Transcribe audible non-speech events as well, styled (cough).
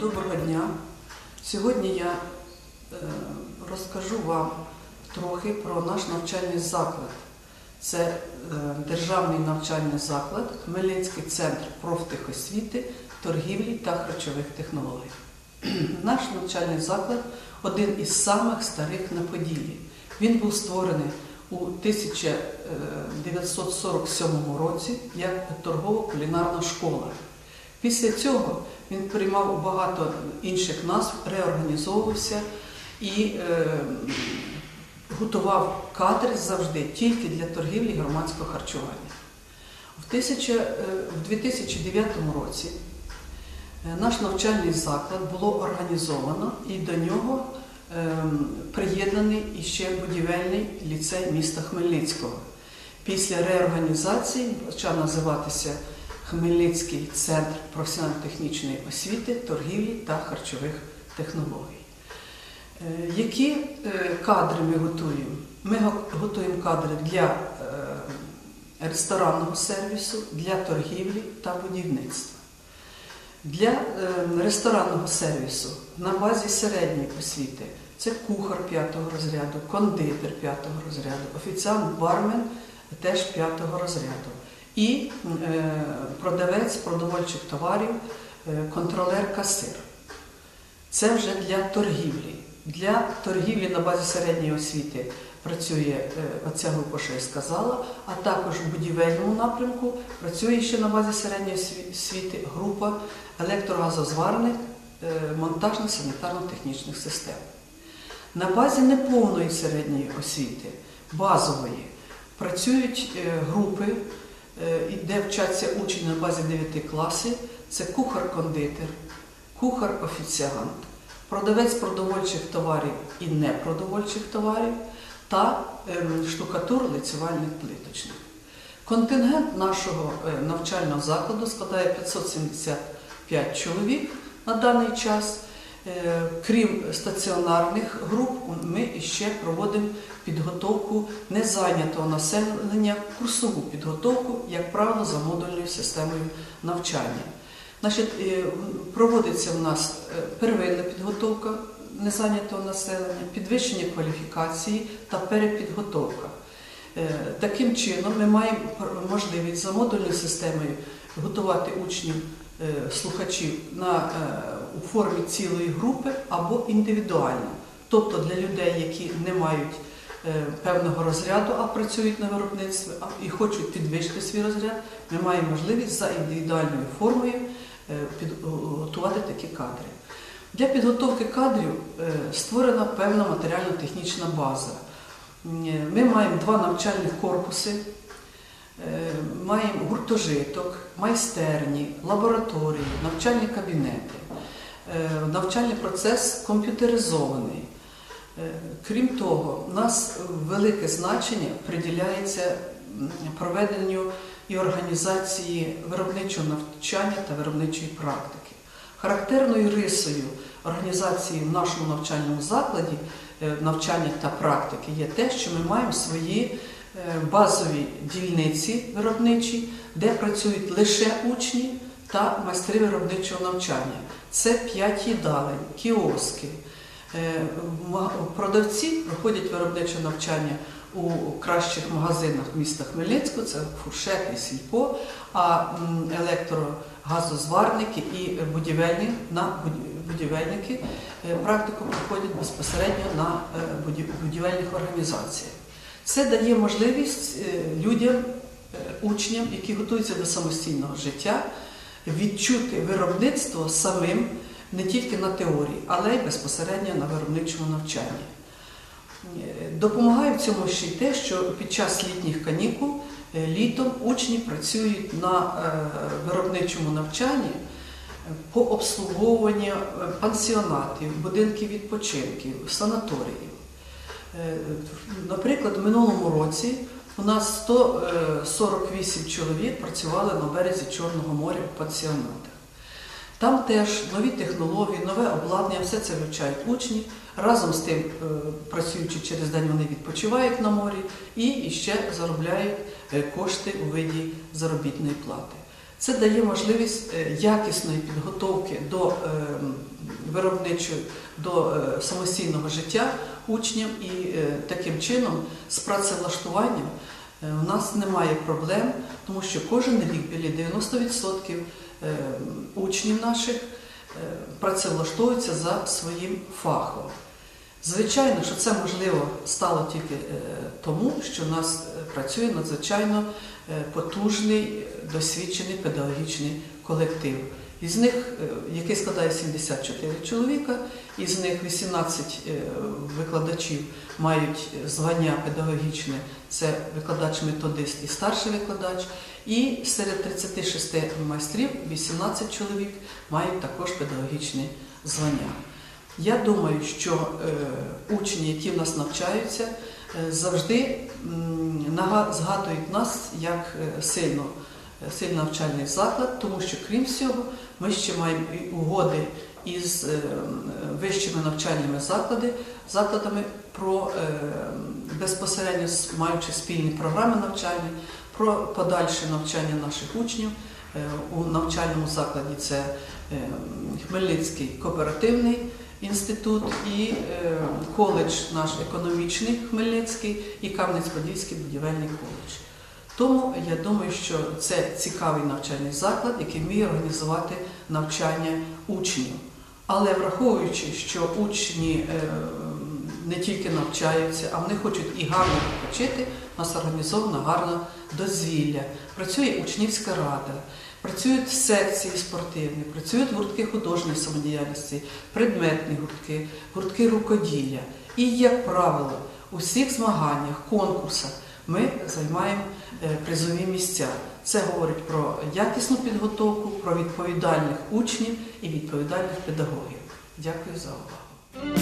доброго дня. Сьогодні я е, розкажу вам трохи про наш навчальний заклад. Це е, державний навчальний заклад, Хмельницький центр профтехосвіти, торгівлі та харчових технологій. (clears throat) Наш навчальний заклад один із самих старих на Поділлі. Він був створений у 1947 році як торгово-кулінарна школа. Після цього він приймав багато інших назв, реорганізовувався і е, готував кадри завжди тільки для торгівлі громадського харчування. В, тисяча, е, в 2009 році е, наш навчальний заклад було організовано і до нього е, приєднаний іще будівельний ліцей міста Хмельницького. Після реорганізації почав називатися Хмельницький центр професіонально-технічної освіти, торгівлі та харчових технологій. Е, Які е, кадри ми готуємо? Ми готуємо кадри для е, ресторанного сервісу, для торгівлі та будівництва. Для ресторанного сервісу на базі середньої освіти це кухар 5 розряду, кондитер 5 розряду, офіціант бармен теж 5 розряду. І е, продавець продовольчих товарів, е, контролер касир. Це вже для торгівлі. Для торгівлі на базі середньої освіти працює е, оця група, що я сказала, а також в будівельному напрямку працює ще на базі середньої освіти група електрогазозварних монтажно-санітарно-технічних систем. На базі неповної середньої освіти, базової, працюють групи, де вчаться учні на базі 9 класів. Це кухар-кондитер, кухар-офіціант, продавець продовольчих товарів і непродовольчих товарів та ем, штукатур лицювальник плиточник. Контингент нашого е, навчального закладу складає 575 чоловік на даний час. Е, Крім стаціонарних груп, ми ще проводимо підготовку незайнятого населення, курсову підготовку, як правило, за модульною системою навчання. Значить, е, проводиться в нас е, первинна підготовка незайнятого населення, підвищення кваліфікації та перепідготовка. Таким чином ми маємо можливість за модульною системою готувати учнів, слухачів на, у формі цілої групи або індивідуально. Тобто для людей, які не мають е, певного розряду, а працюють на виробництві і хочуть підвищити свій розряд, ми маємо можливість за індивідуальною формою е, підготувати такі кадри. Для підготовки кадрів е, створена певна матеріально-технічна база. Ми маємо два навчальних корпуси, маємо гуртожиток, майстерні, лабораторії, навчальні кабінети. Е, Навчальний процес комп'ютеризований. Е, Крім того, у нас велике значення приділяється проведенню і організації виробничого навчання та виробничої практики. Характерною рисою організації в нашому навчальному закладі е, навчання та практики є те, що ми маємо свої базові дільниці виробничі, де працюють лише учні та майстри виробничого навчання. Це п'ять їдалень, кіоски. Е, Продавці проходять виробниче навчання у кращих магазинах міста Хмельницького, це фуршет і сільпо, а електрогазозварники і будівельні, на будівельники е, практику проходять безпосередньо на е, будівельних організаціях. Це дає можливість людям, учням, які готуються до самостійного життя, відчути виробництво самим не тільки на теорії, але й безпосередньо на виробничому навчанні. Допомагає в цьому ще й те, що під час літніх канікул е, літом учні працюють на е, виробничому навчанні по обслуговуванню е, пансіонатів, будинків відпочинків, санаторіїв. Наприклад, в минулому році у нас 148 чоловік працювали на березі Чорного моря в пансіонатах. Там теж нові технології, нове обладнання, все це вивчають учні. Разом з тим, е, працюючи через день, вони відпочивають на морі і ще заробляють е, кошти у виді заробітної плати. Це дає можливість е, якісної підготовки до е, виробничу до е, самостійного життя учням і е, таким чином з працевлаштуванням е, у нас немає проблем, тому що кожен рік біля 90% е, учнів наших працевлаштовуються за своїм фахом. Звичайно, що це можливо стало тільки тому, що в нас працює надзвичайно потужний, досвідчений педагогічний колектив. Із них, е, який складає 74 чоловіка, із них 18 е, викладачів мають звання педагогічне, це викладач-методист і старший викладач. І серед 36 майстрів 18 чоловік мають також педагогічне звання. Я думаю, що е, учні, які в нас навчаються, е, завжди згадують нас як е, сильно, сильно навчальний заклад, тому що крім всього, ми ще маємо угоди із е, вищими навчальними заклади, закладами про е, безпосередньо маючи спільні програми навчальні, про подальше навчання наших учнів е, у навчальному закладі. Це Хмельницький кооперативний інститут і коледж наш економічний Хмельницький і Кам'янець-Подільський будівельний коледж. Тому я думаю, що це цікавий навчальний заклад, який вміє організувати навчання учнів. Але враховуючи, що учні е, не тільки навчаються, а вони хочуть і гарно відпочити, у нас організована гарна дозвілля. Працює учнівська рада, працюють секції спортивні, працюють гуртки художньої самодіяльності, предметні гуртки, гуртки рукоділля. І, як правило, у всіх змаганнях, конкурсах ми займаємо е, призові місця. Це говорить про якісну підготовку, про відповідальних учнів і відповідальних педагогів. Дякую за увагу.